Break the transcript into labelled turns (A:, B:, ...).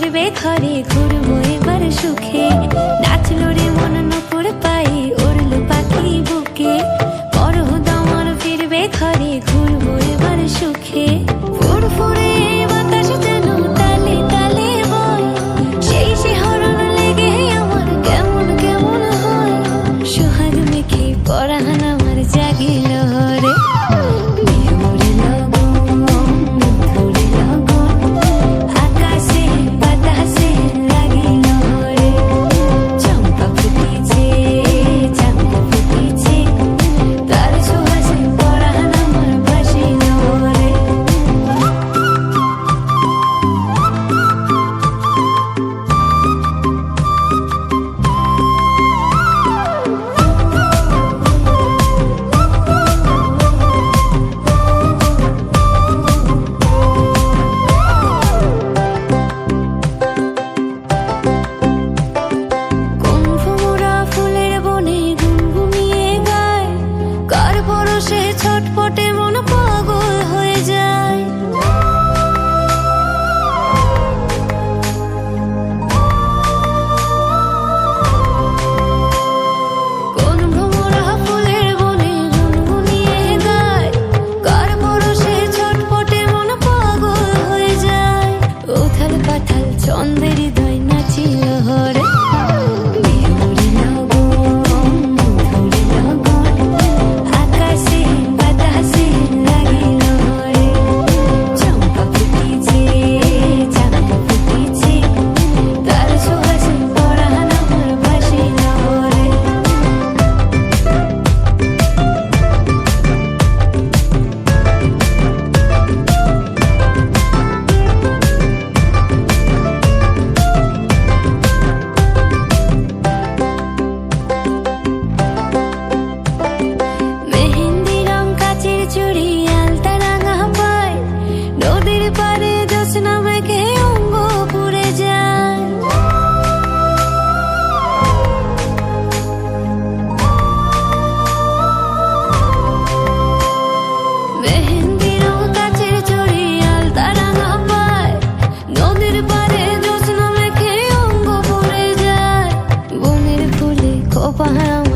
A: ফিরবে ঘরে ঘুরবো এবার সুখে। নাচলো রে মন নুপুর পাই উড়লো পাখি বুকে। পরহ দামর ফিরবে ঘরে ঘুরবো এবার সুখে। ফুরফুরে বাতাস যেন তালে তালে বয়। সেই শিহরণ লেগে আমার কেমন কেমন হয়। সোহাগ মেখে পরাহান আমার জাগে পাথাল চন্দ্রের দয় নাচিল হরা। Hope I hung